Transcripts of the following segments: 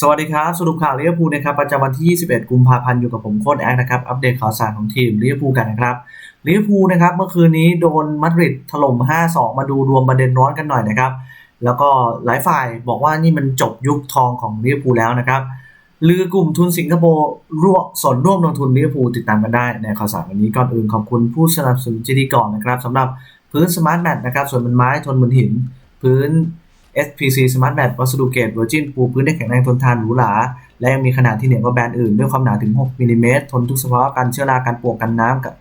สวัสดีครับ สรุปข่าวลิเวอร์พูลนะครับประจำวันที่ 21 กุมภาพันธ์อยู่กับผมโค้ดแอคนะครับ อัปเดตข่าวสารของทีมลิเวอร์พูลกันนะครับลิเวอร์พูลนะครับเมื่อคืนนี้โดนมาดริดถล่ม 5-2 มาดูรวมประเด็นร้อนกันหน่อยนะครับ แล้วก็หลายฝ่ายบอกว่านี่มันจบยุคทองของลิเวอร์พูลแล้วนะครับลือกลุ่มทุนสิงคโปร์ร่วมสนร่วมลงทุนลิเวอร์พูลติดตามกันได้ในข่าวสารวันนี้ก่อนอื่นขอบคุณผู้สนับสนุนจีดีก่อนนะครับสำหรับพื้นสมาร์ทแมทนะครับส่วนเป็นไม้ทนเหมือนหิน พื้น SPC Smart Mat วัสดุเกรดเวอร์จินปูพื้นได้แข็งแรงทนทานหรูหราและยังมีขนาดที่เหนือกว่าแบรนด์อื่นด้วยความหนาถึง 6มิลลิเมตรทนทุกสภาวะการเชื้อราการปวกกันน้ำกับ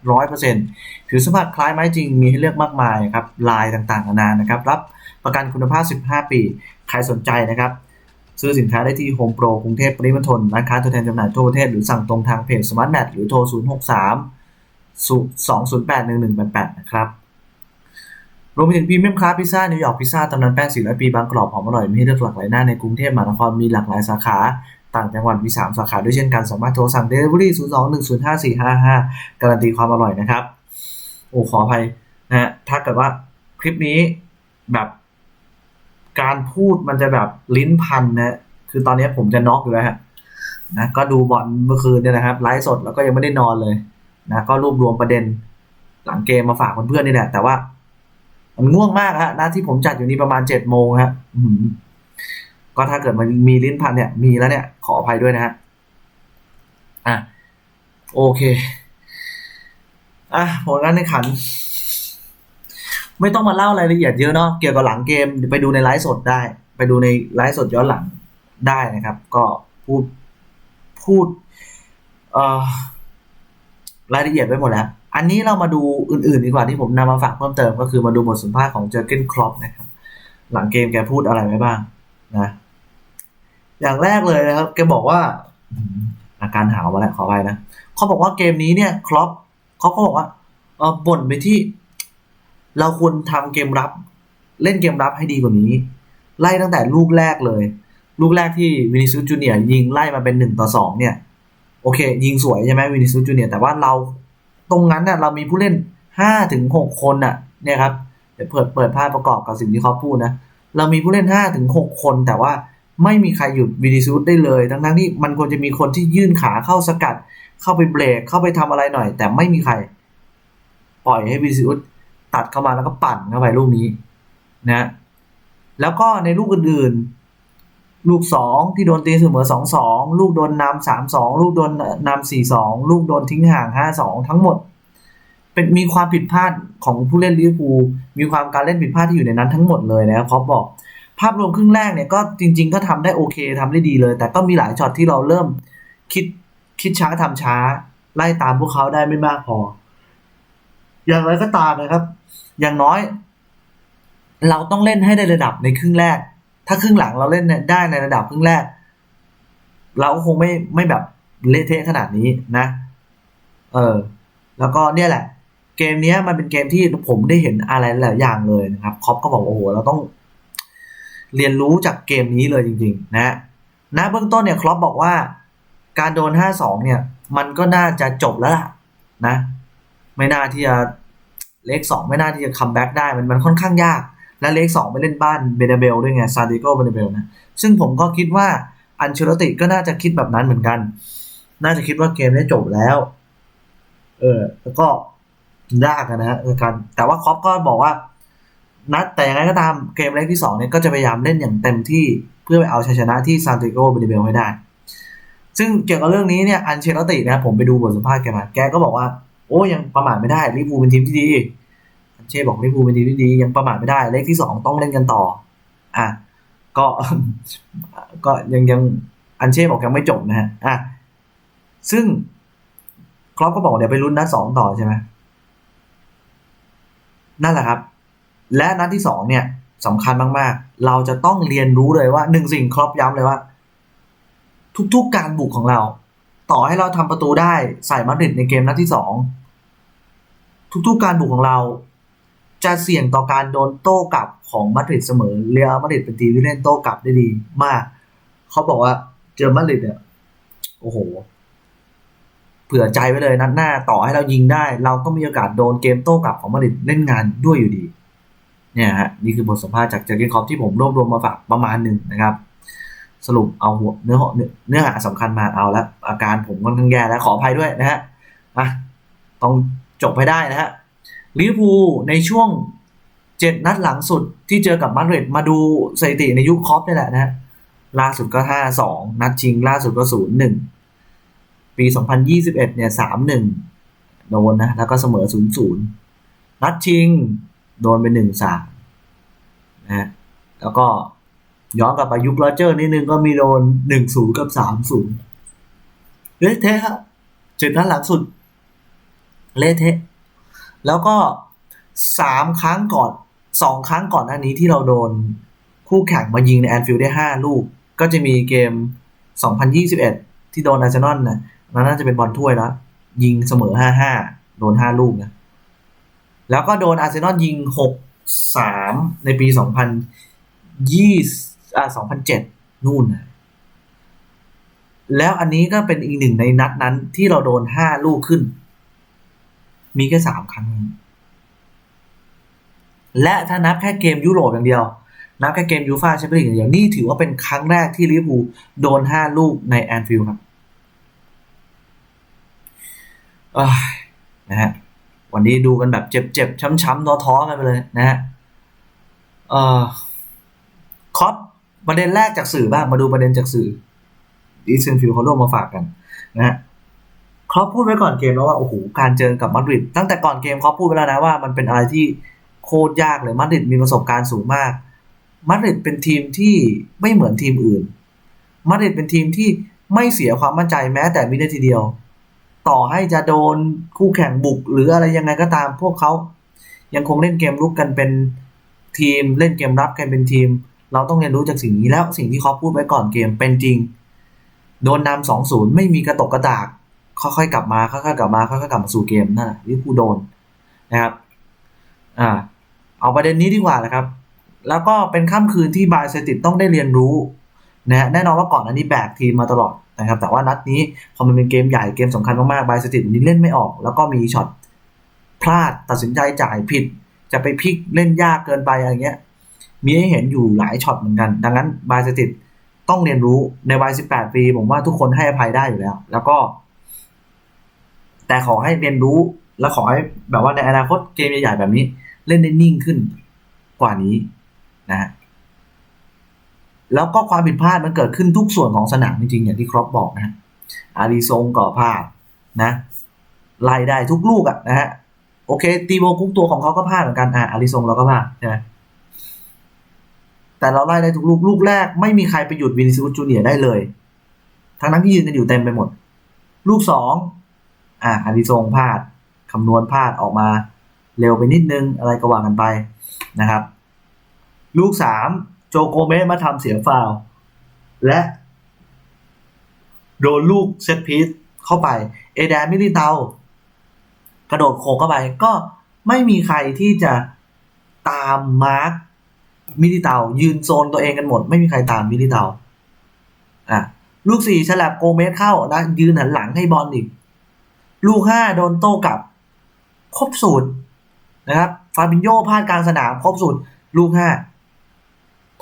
100%ผิวสัมผัสคล้ายไม้จริงมีให้เลือกมากมายครับลายต่างๆนานานะครับ รับประกันคุณภาพ 15 ปี ใครสนใจนะครับ ซื้อสินค้าได้ที่โฮมโปรกรุงเทพปริมณฑลร้านค้าตัวแทนจำหน่ายทั่วประเทศหรือสั่งตรงทางเพจ Smart Mat หรือโทร 063 208 1188 นะครับ รวมไปถึงพรีเมียมคลาสพิซซ่านิวยอร์กพิซซ่าตำนานแป้ง400 ปีบางกรอบหอมอร่อยมีให้เลือกหลากหลายหน้าในกรุงเทพมหานครมีหลากหลายสาขา ต่างจังหวัดมี 3 สาขาด้วยเช่นกันสามารถโทรสั่ง Delivery 02-105-455 การันตีความอร่อยนะครับ โอ้ขออภัยนะฮะถ้าเกิดว่าคลิปนี้แบบการพูดมันจะแบบลิ้นพันนะคือตอนนี้ผมจะน็อกอยู่แล้วฮะนะก็ดูบอลเมื่อคืนเนี่ยนะครับไลฟ์สดแล้วก็ยังไม่ได้นอนเลยนะก็รวบรวมประเด็นหลังเกมมาฝากเพื่อนๆนี่แหละแต่ว่า มันง่วงมากฮะน้าที่ผมจัดอยู่นี่ประมาณเจ็ดโมงฮะก็ถ้าเกิดมันมีลิ้นพันเนี่ย มีแล้วเนี่ย ขออภัยด้วยนะฮะอะโอเค อะผลการแข่งขัน ไม่ต้องมาเล่ารายละเอียดเยอะเนาะเกี่ยวกับหลังเกมไปดูในไลฟ์สดได้ ไปดูในไลฟ์สดย้อนหลังได้นะครับ ก็พูดพูด เอ่อรายละเอียดไว้หมดแล้ว อันนี้เรามาดูอื่นๆดีกว่าที่ผมนำมาฝากเพิ่มเติมก็คือมาดูบทสัมภาษณ์ของเจอร์เกนครอปนะครับ หลังเกมแกพูดอะไรไว้บ้างนะ อย่างแรกเลยนะครับ แกบอกว่า อาการหาวมาแล้วขอไปนะเขาบอกว่าเกมนี้เนี่ยครอปเขาก็บอกว่าเออบ่นไปที่ เราควรทำเกมรับ เล่นเกมรับให้ดีกว่านี้ ไล่ตั้งแต่ลูกแรกเลย ลูกแรกที่วินิซูจูเนียยิงไล่มาเป็นหนึ่งต่อสองเนี่ย โอเค ยิงสวยใช่ไหมวินิซูจูเนียแต่ว่าเรา ตรงนั้นน่ะเรามีผู้เล่นห้าถึงหกคนน่ะเนี่ยครับเดี๋ยวเปิดเปิดภาพประกอบกับสิ่งที่เขาพูดนะเรามีผู้เล่นห้าถึงหกคน แต่ว่าไม่มีใครหยุดวินิซูสได้เลยทั้งทั้งที่มันควรจะมีคนที่ยื่นขาเข้าสกัด เข้าไปเบรกเข้าไปทำอะไรหน่อย แต่ไม่มีใคร ปล่อยให้วินิซูสตัดเข้ามาแล้วก็ปั่นเข้าไปลูกนี้นะ แล้วก็ในลูกอื่นๆ ลูกสองที่โดนตีเสมอสองสองลูกโดนนำสามสองลูกโดนนำสี่สองลูกโดนทิ้งห่างห้าสองทั้งหมด เป็นมีความผิดพลาดของผู้เล่นลิเวอร์พูลมีความการเล่นผิดพลาดที่อยู่ในนั้นทั้งหมดเลยนะครับเขาบอก ภาพรวมครึ่งแรกเนี่ยก็จริง ๆ ก็ทำได้โอเคทำได้ดีเลย แต่ก็มีหลายช็อตที่เราเริ่มคิดคิดช้าทำช้า ไล่ตามพวกเขาได้ไม่มากพอ อย่างไรก็ตามนะครับ อย่างน้อย เราต้องเล่นให้ได้ระดับในครึ่งแรก ถ้าครึ่งหลังเราเล่นได้ในระดับครึ่งแรก เราก็คงไม่ไม่แบบเละเทะขนาดนี้นะ เออ แล้วก็เนี่ยแหละ เกมนี้มันเป็นเกมที่ผมได้เห็นอะไรหลายอย่างเลยนะครับคอปก็บอกโอ้โหเราต้อง เรียนรู้จากเกมนี้เลยจริง ๆ นะนะเบื้องต้นเนี่ยครอปบอกว่า การโดน 5-2 เนี่ย มันก็น่าจะจบแล้วล่ะ นะ ไม่น่าที่จะเลขสองไม่น่าที่จะคัมแบ็กได้มันมันค่อนข้างยาก และเลขสองไปเล่นบ้านเบเนเบลด้วยไงซาดิโกเบเนเบลนะซึ่งผมก็คิดว่าอันเชลติก็น่าจะคิดแบบนั้นเหมือนกัน น่าจะคิดว่าเกมได้จบแล้ว เออ แล้วก็ยากอะนะฮะการแต่ว่าคอปก็บอกว่า นัดแต่ยังไงก็ตามเกมเลกที่สองเนี่ยก็จะพยายามเล่นอย่างเต็มที่เพื่อไปเอาชัยชนะที่ซานติโกเบเนเบลให้ได้ ซึ่งเกี่ยวกับเรื่องนี้เนี่ยอันเชลตินะผมไปดูบทสัมภาษณ์แกมา แกก็บอกว่า โอ้ยังประมาทไม่ได้ลิเวอร์พูลเป็นทีมที่ดี เช่บอกลิเวอร์พูลเป็นทีมที่ดียังประมาทไม่ได้ เลขที่สองต้องเล่นกันต่อ อะก็ก็ยังยังอันเช่บอกยังไม่จบนะฮะอะซึ่งครอปก็บอกเดี๋ยวไปลุ้นนัดสองต่อใช่ไหมนั่นแหละครับ และนัดที่สองเนี่ยสำคัญมาก ๆ เราจะต้องเรียนรู้เลยว่าหนึ่งสิ่งครอปย้ำเลยว่า ทุก ๆ การบุกของเรา ต่อให้เราทำประตูได้ใส่มาดริดในเกมนัดที่สองทุก ๆ การบุกของเรา จะเสี่ยงต่อการโดนโต้กลับของมาดริดเสมอเรียลมาดริดเป็นทีมที่เล่นโต้กลับได้ดีมาก เขาบอกว่าเจอมาดริดเนี่ยโอ้โห เผื่อใจไว้เลยนัดหน้าต่อให้เรายิงได้ เราก็มีโอกาสโดนเกมโต้กลับของมาดริดเล่นงานด้วยอยู่ดี เนี่ยฮะนี่คือบทสัมภาษณ์จากเจอร์เกนคอปที่ผมรวบรวมมาฝากประมาณหนึ่งนะครับ สรุปเอาหัวเนื้อหาเนื้อเนื้อหาสำคัญมาเอาแล้วอาการผมค่อนข้างแย่แล้วขออภัยด้วยนะฮะอะต้องจบให้ได้นะฮะ ลิเวอร์พูลในช่วงเจ็ดนัดหลังสุดที่เจอกับมาดริดมาดูสถิติในยุคคอปนี่แหละนะล่าสุดก็ห้าสองนัดชิง ล่าสุดก็ศูนย์หนึ่งปีสองพันยี่สิบเอ็ดเนี่ยสามหนึ่งโดนนะ แล้วก็เสมอศูนย์ศูนย์นัดชิง โดนไปหนึ่งสามนะฮะแล้วก็ย้อนกลับไปยุคโรเจอร์นิดนึงก็มีโดนหนึ่งศูนย์กับสามศูนย์เละเทะเจ็ดนัดหลังสุด เละเทะ แล้วก็สามครั้งก่อนสองครั้งก่อนหน้านี้ที่เราโดนคู่แข่งมายิงในแอนฟิลด์ได้ห้าลูก ก็จะมีเกม 2021 ที่โดนอาร์เซนอลนะนั่นน่าจะเป็นบอลถ้วยแล้ว ยิงเสมอ 5-5 โดน 5 ลูกนะ แล้วก็โดนอาร์เซนอลยิง 6-3 ในปี 2020อ่า2007 นู่นนะแล้วอันนี้ก็เป็นอีกหนึ่งในนัดนั้นที่เราโดน 5 ลูกขึ้น มีแค่3ครั้ง และถ้านับแค่เกมยุโรปอย่างเดียว นับแค่เกมยูฟ่าแชมเปี้ยนส์อย่างเดียว นี่ถือว่าเป็นครั้งแรกที่ลิเวอร์พูลโดน5ลูกในแอนฟิลด์ครับเอ้ยนะฮะวันนี้ดูกันแบบเจ็บๆ ช้ำๆท้อๆกันไปเลยนะฮะเอ่อคอปประเด็นแรกจากสื่อบ้างมาดูประเด็นจากสื่อดีเซนฟิลเขาร่วมมาฝากกันนะฮะ ครอปพูดไว้ก่อนเกมแล้วว่าโอ้โหการเจอกับมาดริดตั้งแต่ก่อนเกมเขาพูดไปแล้วนะว่ามันเป็นอะไรที่โคตรยากเลยมาดริดมีประสบการณ์สูงมากมาดริดเป็นทีมที่ไม่เหมือนทีมอื่นมาดริดเป็นทีมที่ไม่เสียความมั่นใจแม้แต่วินาทีเดียว ต่อให้จะโดนคู่แข่งบุก หรืออะไรยังไงก็ตามพวกเขายังคงเล่นเกมลุกกันเป็นทีมเล่นเกมรับกันเป็นทีม เราต้องเรียนรู้จากสิ่งนี้แล้วสิ่งที่เขาพูดไว้ก่อนเกมเป็นจริง โดนนำสองศูนย์ไม่มีกระตกกระตาก ค่อยๆกลับมาค่อยๆกลับมาค่อยๆกลับมาสู่เกมนั่นแหละลิเวอร์พูลโดนนะครับอ่าเอาประเด็นนี้ดีกว่านะครับ แล้วก็เป็นค่ำคืนที่บายเซติดต้องได้เรียนรู้นะฮะแน่นอนว่าก่อนอันนี้แบกทีมมาตลอดนะครับ แต่ว่านัดนี้พอมันเป็นเกมใหญ่เกมสำคัญมากๆบายเซติดนี้เล่นไม่ออก แล้วก็มีช็อตพลาดตัดสินใจจ่ายผิด จะไปพลิกเล่นยากเกินไปอะไรเงี้ย มีให้เห็นอยู่หลายช็อตเหมือนกัน ดังนั้นบายเซติดต้องเรียนรู้ในวัย 18 ปี ผมว่าทุกคนให้อภัยได้อยู่แล้ว แล้วก็ แต่ขอให้เรียนรู้และขอให้แบบว่าในอนาคตเกมใหญ่ๆแบบนี้ เล่นได้นิ่งขึ้นกว่านี้นะฮะแล้วก็ความผิดพลาดมันเกิดขึ้นทุกส่วนของสนามจริงๆอย่างที่ครอปบอกนะฮะอาริซงก็พลาดนะไล่ได้ทุกลูกอะนะฮะโอเค ตีโบกุ๊กตัวของเขาก็พลาดเหมือนกันอ่าอาริซงเราก็พลาดใช่ไหมแต่เราไล่ได้ทุกลูกลูกแรกไม่มีใครไปหยุดวินิซิอุสจูเนียได้เลย ทั้งนั้นที่ยืนกันอยู่เต็มไปหมด ลูกสอง อ่าอาริซงพลาดคำนวณพลาดออกมา เร็วไปนิดนึงอะไรก็ว่ากันไปนะครับ ลูกสามโจโกเมสมาทำเสียฟาวและโดนลูกเซตพีซเข้าไป เอแดนมิลิเตากระโดดโขกเข้าไปก็ไม่มีใครที่จะตามมาร์คมิลิเตายืนโซนตัวเองกันหมด ไม่มีใครตามมิลิเตาอะลูกสี่ฉลับโกเมสเข้านะยืนหันหลังให้บอลอีก ลูกห้าโดนโต้กลับ ครบสูตรนะครับ ฟาบินโยพลาดกลางสนาม ครบสูตร ลูกห้า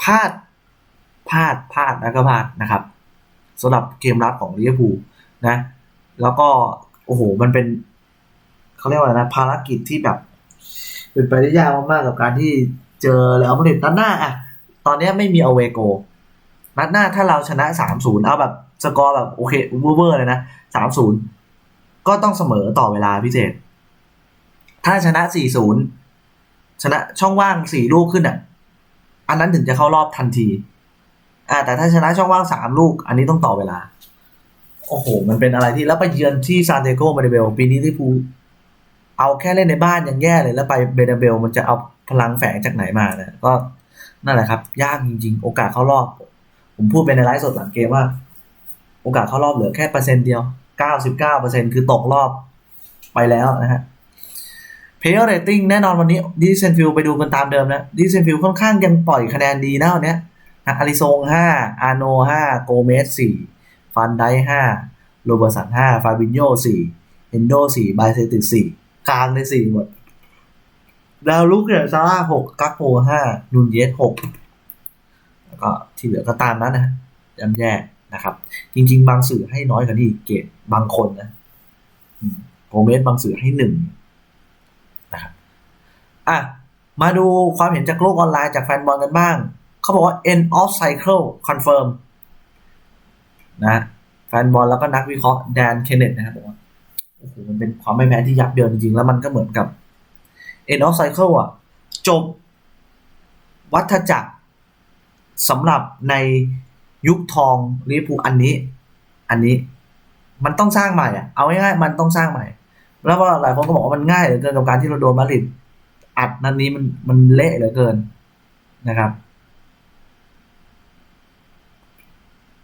พลาดพลาดพลาดแล้วก็พลาดนะครับสำหรับเกมรับของลิเวอร์พูลนะ แล้วก็โอ้โห มันเป็นเขาเรียกว่าอะไรนะ ภารกิจที่แบบ เป็นไปได้ยากมากๆกับการที่เจอแล้วมาดริดนัดหน้าอะตอนนี้ไม่มีอเวโกนัดหน้าถ้าเราชนะสามศูนย์เอาแบบสกอร์แบบโอเคเวอร์เลยนะสามศูนย์ ก็ต้องเสมอต่อเวลาพิเศษ ถ้าชนะสี่ศูนย์ชนะช่องว่างสี่ลูกขึ้นอะ อันนั้นถึงจะเข้ารอบทันที อ่า แต่ถ้าชนะช่องว่างสามลูก อันนี้ต้องต่อเวลา โอ้โห มันเป็นอะไรที่แล้วไปเยือนที่ซานเตโกมาเดเบลปีนี้ที่พูเอาแค่เล่นในบ้านยังแย่เลยแล้วไปเบเดเบลมันจะเอาพลังแฝงจากไหนมาเนี่ยก็นั่นแหละครับ ยากจริง ๆ โอกาสเข้ารอบ ผมพูดไปในไลฟ์สดหลังเกมว่า โอกาสเข้ารอบเหลือแค่เปอร์เซ็นต์เดียว 99%คือตกรอบไปแล้วนะฮะเพย์เรตติ้งแน่นอนวันนี้ดิเซนฟิลไปดูกันตามเดิมนะดิเซนฟิลค่อนข้างยังปล่อยคะแนนดีนะวันนี้อาริซงห้าอาโนห้าโกเมสสี่ฟันไดห้าโรเบอร์สันห้าฟาบินโยสี่เฮนโดสี่บายเซติสี่กลางในสี่หมด ดาวลุกเนี่ยซาร่าหกกักโปห้านูนเยสหกแล้วก็ที่เหลือก็ตามนั้นนะย่ำแย่ นะครับ จริง ๆ บางสื่อให้น้อยกว่านี้เกรดบางคนนะอืมโกเมสบางสื่อให้หนึ่งนะครับอะมาดูความเห็นจากโลกออนไลน์จากแฟนบอลกันบ้าง เขาบอกว่า end of cycle confirm นะแฟนบอลแล้วก็นักวิเคราะห์แดนเคนเนตนะครับบอกว่าโอ้โหมันเป็นความไม่แพ้ที่ยับเยินจริงๆ แล้วมันก็เหมือนกับ end of cycle อะ จบวัฏจักรสำหรับใน ยุคทองลิเวอร์พูลอันนี้ อันนี้ มันต้องสร้างใหม่อะเอาง่ายๆมันต้องสร้างใหม่ แล้วก็หลายคนก็บอกว่ามันง่ายเหลือเกินกับการที่เราโดนมาดริดอัดนัดนนี้มันมันเละเหลือเกินนะครับ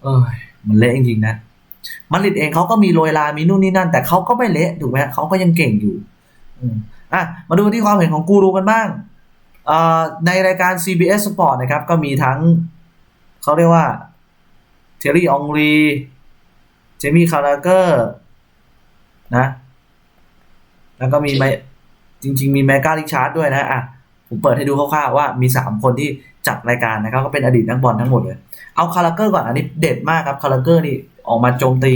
เอ้ยมันเละจริงๆนะมาดริดเองเขาก็มีโรยลามีนู่นนี่นั่น แต่เขาก็ไม่เละถูกไหมเขาก็ยังเก่งอยู่อะมาดูที่ความเห็นของกูรูกันบ้างในรายการ CBS Sport นะครับ ก็มีทั้งเขาเรียกว่า เทอรี่องรีเจมี่คาราเกอร์นะ แล้วก็มีไมจริง ๆ มีแมกกาลิชาร์ดด้วยนะอะผมเปิดให้ดูคร่าวๆว่ามี 3 คนที่จัดรายการนะครับ ก็เป็นอดีตนักบอลทั้งหมดเลย เอาคาราเกอร์ก่อนอันนี้เด็ดมากครับคาราเกอร์นี่ออกมาโจมตี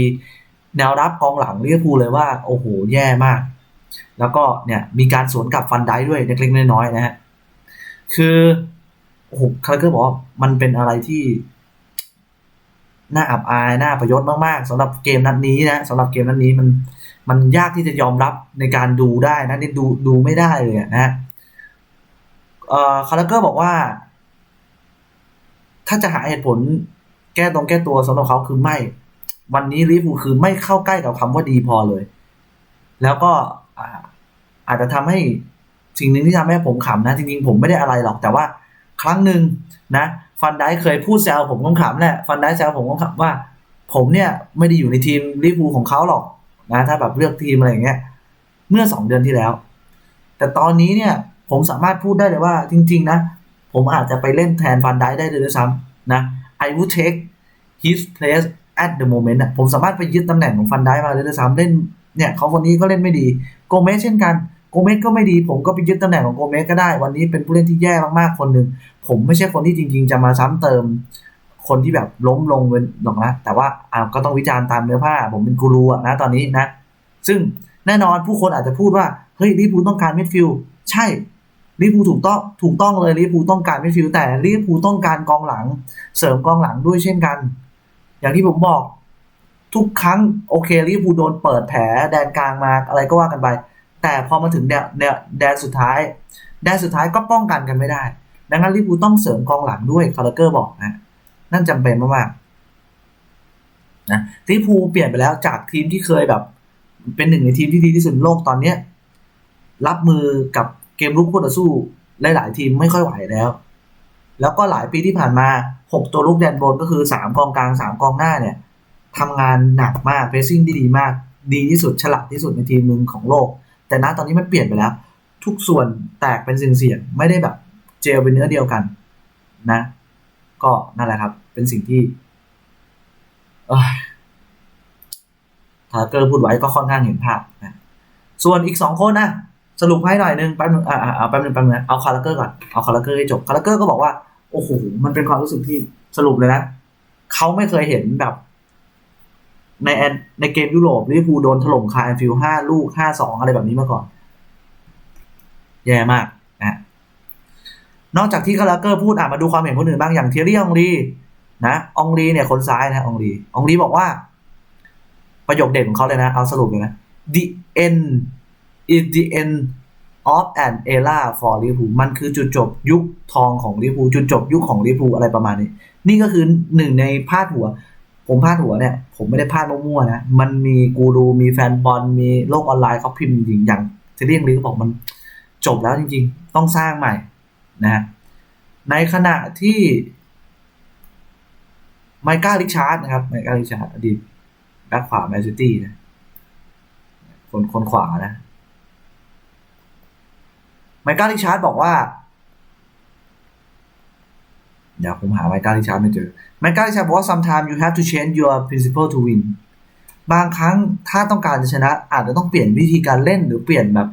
แนวรับกองหลังลิเวอร์พูลเลยว่า โอ้โห แย่มาก แล้วก็เนี่ยมีการสวนกลับฟันได้ด้วยเล็กๆน้อยๆนะฮะคือโอ้โหคาราเกอร์บอกว่ามันเป็นอะไรที่ น่าอับอายน่าประยชน์มากๆสำหรับเกมนัดนี้นะสำหรับเกมนัดนี้มันมันยากที่จะยอมรับในการดูได้นะนี่ดูดูไม่ได้เลยนะฮะเอ่อคาราเกอร์บอกว่า ถ้าจะหาเหตุผลแก้ตรงแก้ตัวสำหรับเขาคือไม่ วันนี้ลิเวอร์พูคือไม่เข้าใกล้กับคำว่าดีพอเลย แล้วก็อาอาจจะทำให้สิ่งหนึ่งที่ทำให้ผมขำนะ จริงๆผมไม่ได้อะไรหรอก แต่ว่าครั้งหนึ่งนะ ฟันได้เคยพูดแซวผมขำๆแหละฟันได้แซวผมขำๆว่า ผมเนี่ยไม่ได้อยู่ในทีมลิเวอร์พูของเขาหรอกนะถ้าแบบเลือกทีมอะไรอย่างเงี้ยเมื่อสองเดือนที่แล้ว แต่ตอนนี้เนี่ยผมสามารถพูดได้เลยว่าจริง ๆ นะ ผมอาจจะไปเล่นแทนฟันได้ได้เลยด้วยซ้ำนะ I would take his place at the moment อะผมสามารถไปยึดตำแหน่งของฟันได้มาเลยด้วยซ้ำเล่นเนี่ยเขาคนนี้ก็เล่นไม่ดี โกเมสเช่นกัน โกเมสก็ไม่ดี ผมก็ไปยึดตำแหน่งของโกเมสก็ได้ วันนี้เป็นผู้เล่นที่แย่มากๆคนหนึ่งผมไม่ใช่คนที่จริง ๆ จะมาซ้ำเติม คนที่แบบล้มลงเป็นหรอกนะแต่ว่าอ่าก็ต้องวิจารณ์ตามเนื้อผ้า ผมเป็นกูรูอะนะตอนนี้นะ ซึ่งแน่นอนผู้คนอาจจะพูดว่าเฮ้ยลิเวอร์พูลต้องการมิดฟิลด์ใช่ลิเวอร์พูลถูกต้องถูกต้องเลยลิเวอร์พูลต้องการมิดฟิลด์แต่ลิเวอร์พูลต้องการกองหลัง เสริมกองหลังด้วยเช่นกัน อย่างที่ผมบอกทุกครั้งโอเคลิเวอร์พูลโดนเปิดแผลแดนกลางมาอะไรก็ว่ากันไป แต่พอมาถึงแดนแดนสุดท้าย แดนสุดท้ายก็ป้องกันกันไม่ได้ ดังนั้นลิเวอร์พูต้องเสริมกองหลังด้วยคาร์เกอร์บอกนะ นั่นจำเป็นมากๆนะลิเวอร์พูเปลี่ยนไปแล้วจากทีมที่เคยแบบ เป็นหนึ่งในทีมที่ดีที่สุดโลกตอนเนี้ยรับมือกับเกมลุกคู่ต่อสู้หลายๆทีมไม่ค่อยไหวแล้ว แล้วก็หลายปีที่ผ่านมาหกตัวลุกแดนบนก็คือสามกองกลางสามกองหน้าเนี่ยทำงานหนักมากเพรสซิ่งที่ดีมาก ดีที่สุดฉลาดที่สุดในทีมหนึ่งของโลก แต่ณตอนนี้มันเปลี่ยนไปแล้ว ทุกส่วนแตกเป็นเสี่ยงๆไม่ได้แบบเจลเป็นเนื้อเดียวกัน นะ ก็นั่นแหละครับ เป็นสิ่งที่ทาเกอร์พูดไว้ก็ค่อนข้างเห็นภาพนะส่วนอีกสองคนนะสรุปให้หน่อยนึงแป๊บนึงอ่าอ่าแป๊บนึงแป๊บนึงเอาคาราเกอร์ก่อนเอาคาราเกอร์ให้จบคาราเกอร์ก็บอกว่าโอ้โหมันเป็นความรู้สึกที่สรุปเลยนะเขาไม่เคยเห็นแบบ ในแอนในเกมยุโรปลิเวอร์พูลโดนถล่มคาแอนฟิลห้าลูกห้าสองอะไรแบบนี้มาก่อน แย่มากนะนอกจากที่คาราเกอร์พูดอะมาดูความเห็นคนอื่นบ้างอย่างเทียรี่องรีนะองรีเนี่ยคนซ้ายนะองรีองรีบอกว่า ประโยคเด่นของเขาเลยนะ เอาสรุปเลยนะ the end is the end of an era for Liverpool มันคือจุดจบยุคทองของลิเวอร์พูจุดจบยุคของลิเวอร์พูอะไรประมาณนี้ นี่ก็คือหนึ่งในพาดหัว ผมพาดหัวเนี่ย ผมไม่ได้พาดมั่วๆนะ มันมีกูรูมีแฟนบอลมีโลกออนไลน์เขาพิมพ์จริงอย่างเทเรียงลีก็บอกมันจบแล้วจริง ๆ ต้องสร้างใหม่นะในขณะที่ไมก้าลิชาร์ดนะครับไมก้าลิชาร์ดอดีตแบ็คขวาแมนซิตี้นะคนคนขวานะไมก้าลิชาร์ดบอกว่า เดี๋ยวผมหาไมก้าลิชาร์ดไม่เจอไมก้าลิชาร์ดบอกว่า sometimes you have to change your principle to win บางครั้งถ้าต้องการจะชนะ อาจจะต้องเปลี่ยนวิธีการเล่นหรือเปลี่ยนแบบ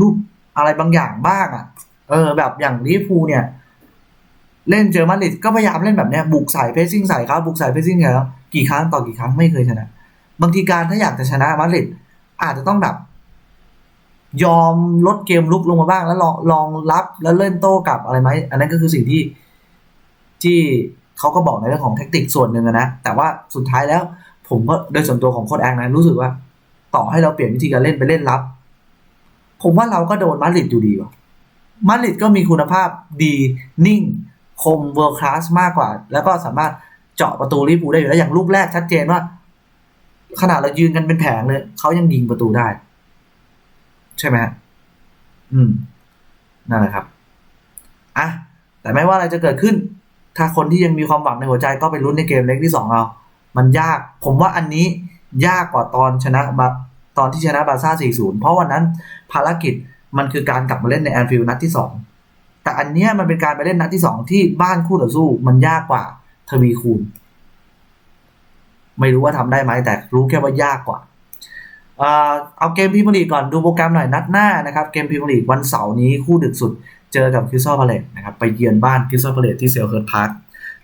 รูปอะไรบางอย่างบ้างอะ เออ แบบอย่างลิเวอร์พูเนี่ย เล่นเจอมาดริดก็พยายามเล่นแบบเนี้ยบุกใส่เพสซิ่งใส่เขาบุกใส่เพสซิ่งใส่เขากี่ครั้งต่อกี่ครั้งไม่เคยชนะ บางทีการถ้าอยากจะชนะมาดริดอาจจะต้องแบบ ยอมลดเกมลุกลงมาบ้างแล้วลองลองรับแล้วเล่นโต้กลับอะไรไหมอันนั้นก็คือสิ่งที่ ที่เขาก็บอกในเรื่องของแท็กติกส่วนหนึ่งอะนะ แต่ว่าสุดท้ายแล้ว ผมก็โดยส่วนตัวของโค้ชแองนะรู้สึกว่า ต่อให้เราเปลี่ยนวิธีการเล่นไปเล่นรับ ผมว่าเราก็โดนมาดริดอยู่ดีว่ะมาดริดก็มีคุณภาพดีนิ่ง คมเวิร์คลาสมากกว่า แล้วก็สามารถเจาะประตูลิเวอร์พูได้อยู่แล้วอย่างลูกแรกชัดเจนว่า ขนาดเรายืนกันเป็นแผงเลยเขายังยิงประตูได้ ใช่ไหมอืมนั่นแหละครับอะแต่ไม่ว่าอะไรจะเกิดขึ้น ถ้าคนที่ยังมีความหวังในหัวใจก็ไปลุ้นในเกมเล็กที่สองเอา มันยาก ผมว่าอันนี้ยากกว่าตอนชนะบาตอนที่ชนะบาร์ซ่า 4-0 เพราะวันนั้นภารกิจมันคือการกลับมาเล่นในแอนฟิลด์นัดที่สองแต่อันเนี้ยมันเป็นการไปเล่นนัดที่สองที่บ้านคู่ต่อสู้มันยากกว่าทวีคูณ ไม่รู้ว่าทำได้ไหมแต่รู้แค่ว่ายากกว่า เอาเกมพรีเมียร์ลีก่อนดูโปรแกรมหน่อยนัดหน้านะครับ เกมพรีเมียร์ลีวันเสาร์นี้คู่ดึกสุดเจอกับคิสตัลพาเลตนะครับไปเยือนบ้านคิสตัลพาเลตที่เซลเฮิร์ตพาร์ค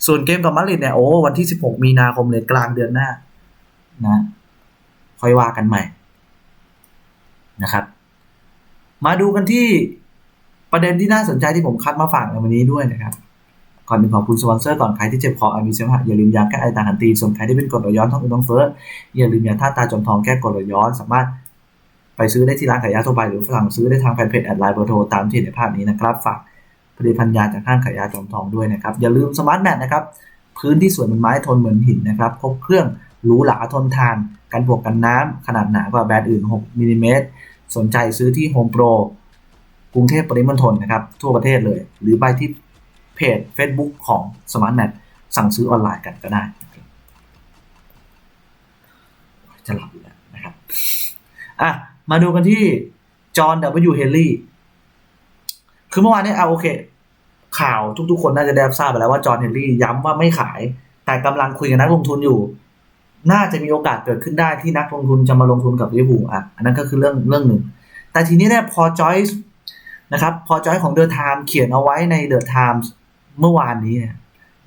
ส่วนเกมกับมาริดเนี่ยโอ้วันที่ 16 มีนาคมเลยกลางเดือนหน้านะค่อยว่ากันใหม่นะครับ มาดูกันที่ประเด็นที่น่าสนใจที่ผมคัดมาฝากในวันนี้ด้วยนะครับ ก่อนหนึ่งขอบคุณสปอนเซอร์ก่อนใครที่เจ็บคออามีเสมหะอย่าลืมยาแก้ไอตาหันตีส่วนใครที่เป็นกรดย้อนท้องอืดท้องเฟ้ออย่าลืมยาท่าตาจมทองแก้กรดย้อนสามารถไปซื้อได้ที่ร้านขายยาทั่วไปหรือสั่งซื้อได้ทางแฟนเพจแอดไลน์เบอร์โทรตามที่เห็นในภาพนี้นะครับฝากผลิตภัณฑ์ยาจากห้างขายยาจอมทองด้วยนะครับอย่าลืมสมาร์ทแมทนะครับพื้นที่สวยเหมือนไม้ทนเหมือนหินนะครับครบเครื่องหรูหราทนทาน กันบวกกันน้ำขนาดหนากว่าแบรนด์อื่น 6มิลลิเมตรสนใจซื้อที่ Home Pro กรุงเทพปริมณฑลนะครับทั่วประเทศเลย หรือไปที่ เพจ Facebook ของ Smart Mat สั่งซื้อออนไลน์กันก็ได้ จะหลับอยู่แล้วนะครับอะมาดูกันที่จอห์น W. เฮนรี่คือเมื่อวานนี้เอาโอเค ข่าวทุกๆ คนน่าจะได้ทราบไปแล้วว่าจอห์นเฮนรี่ย้ำว่าไม่ขาย แต่กำลังคุยกับนักลงทุนอยู่ น่าจะมีโอกาสเกิดขึ้นได้ที่นักลงทุนจะมาลงทุนกับลิเวอร์พูลอะอันนั้นก็คือเรื่องเรื่องหนึ่ง แต่ทีนี้เนี่ยพอจอยส์นะครับ พอจอยของเดอะไทม์เขียนเอาไว้ในเดอะไทม์ เมื่อวานนี้เนี่ย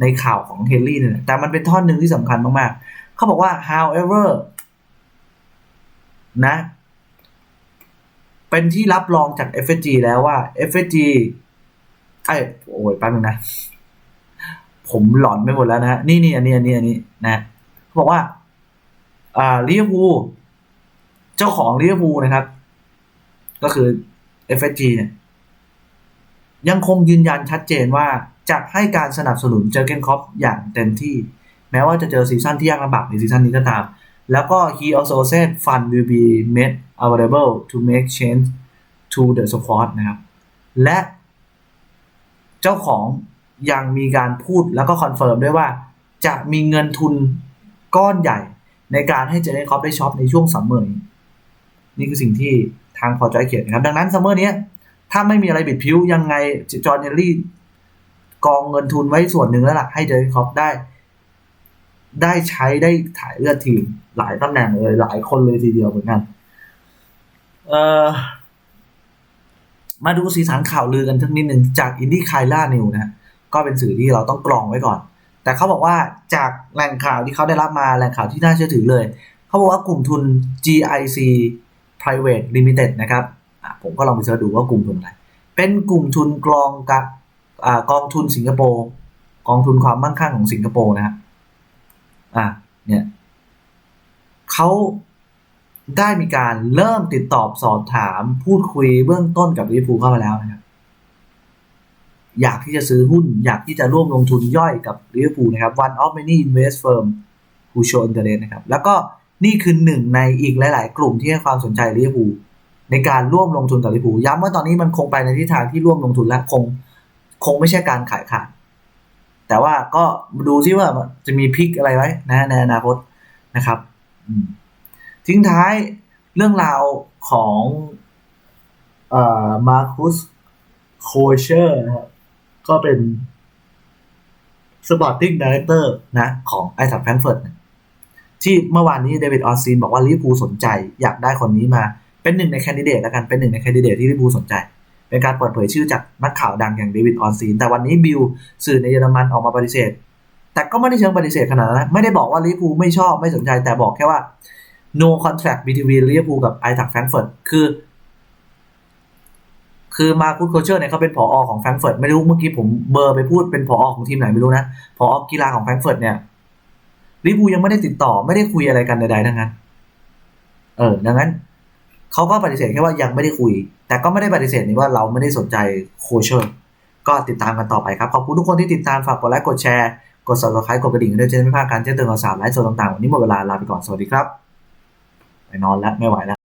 ในข่าวของเฮนรี่เนี่ยแต่มันเป็นท่อนหนึ่งที่สำคัญมากๆ เขาบอกว่า however นะ เป็นที่รับรองจาก FSG แล้วว่า FSG ไอ้โอ้ยแป๊บนึงนะ ผมหลอนไปหมดแล้วนะนี่นี่อันนี้อันนี้อันนี้นะเขาบอกว่า อ่าลิเวอร์พูลเจ้าของลิเวอร์พูลนะครับ ก็คือ FSG เนี่ยยังคงยืนยันชัดเจนว่า จะให้การสนับสนุนเจอเกนคอปอย่างเต็มที่ แม้ว่าจะเจอซีซั่นที่ยากลำบากในซีซั่นนี้ก็ตาม แล้วก็ he also said fund will be made available to make change to the squad นะครับ และเจ้าของยังมีการพูดแล้วก็คอนเฟิร์มด้วยว่า จะมีเงินทุนก้อนใหญ่ในการให้เจเนคอปได้ช็อปในช่วงซัมเมอร์นี้นี่คือสิ่งที่ทางพอใจเขียนนะครับ ดังนั้นซัมเมอร์นี้ถ้าไม่มีอะไรบิดพิ้วยังไงจอร์นเฮนรี่ กองเงินทุนไว้ส่วนหนึ่งแล้วล่ะ ให้เจเนคอปได้ ได้ใช้ได้ถ่ายเลือดทีม หลายตำแหน่งเลย หลายคนเลยทีเดียวเหมือนกัน เออมาดูสีสันข่าวลือกันทักนิดหนึ่งจากอินดี้คายล่านิวนะก็เป็นสื่อที่เราต้องกรองไว้ก่อน แต่เขาบอกว่าจากแหล่งข่าวที่เขาได้รับมาแหล่งข่าวที่น่าเชื่อถือเลย เขาบอกว่ากลุ่มทุน GIC Private Limited นะครับผมก็ลองไปเสิร์ชดูว่ากลุ่มทุนอะไร เป็นกลุ่มทุนกรองกับ กองทุนสิงคโปร์กองทุนความมั่งคั่งของสิงคโปร์นะฮะอะเนี่ยเขาได้มีการเริ่มติดต่อสอบถามพูดคุยเบื้องต้นกับลิเวอร์พูลเข้ามาแล้วนะครับอยากที่จะซื้อหุ้น อยากที่จะร่วมลงทุนย่อยกับลิเวอร์พูลนะครับ one of many invest firm who show interest นะครับ แล้วก็นี่คือหนึ่งในอีกหลาย ๆ กลุ่มที่ให้ความสนใจลิเวอร์พูลในการร่วมลงทุนกับลิเวอร์พูลย้ำว่าตอนนี้มันคงไปในทิศทางที่ร่วมลงทุนและคง คงไม่ใช่การขายขาด แต่ว่าก็ดูซิว่าจะมีพิกอะไรไว้นะในอนาคตนะครับ ทิ้งท้ายเรื่องราวของเอ่อมาร์คุสโคเชอร์นะครับก็เป็นสปอร์ติ้งดีเรคเตอร์นะของไอซับแฟรงเฟิร์ตที่เมื่อวานนี้เดวิดออสซีนบอกว่าลิเวอร์พูลสนใจ อยากได้คนนี้มาเป็นหนึ่งในแคนดิเดตแล้วกันเป็นหนึ่งในแคนดิเดตที่ลิเวอร์พูลสนใจ เป็นการเปิดเผยชื่อจากนักข่าวดังอย่างเดวิดออนซีน แต่วันนี้บิลสื่อในเยอรมันออกมาปฏิเสธ แต่ก็ไม่ได้เชิงปฏิเสธขนาดนั้น ไม่ได้บอกว่าลิเวอร์พูลไม่ชอบไม่สนใจ แต่บอกแค่ว่า no contract between ลิเวอร์พูลกับไอทักแฟรงเฟิร์ตคือ คือมาคุดโคเชอร์เนี่ยเขาเป็นผออของแฟรงเฟิร์ตไม่รู้เมื่อกี้ผมเบอร์ไปพูดเป็นผออของทีมไหนไม่รู้นะผออกีฬาของแฟรงเฟิร์ตเนี่ยลิเวอร์พูลยังไม่ได้ติดต่อไม่ได้คุยอะไรกันใดๆทั้งนั้น เออดังนั้น เขาก็ปฏิเสธแค่ว่ายังไม่ได้คุย แต่ก็ไม่ได้ปฏิเสธนี่ว่าเราไม่ได้สนใจโคเชอร์ก็ติดตามกันต่อไปครับ ขอบคุณทุกคนที่ติดตามฝากกดไลค์กดแชร์ กด subscribe กดกระดิ่งด้วยจะได้ไม่พลาดการแจ้งเตือนข่าวสารไลฟ์สดต่างๆวันนี้หมดเวลาลาไปก่อนสวัสดีครับไปนอนแล้วไม่ไหวแล้ว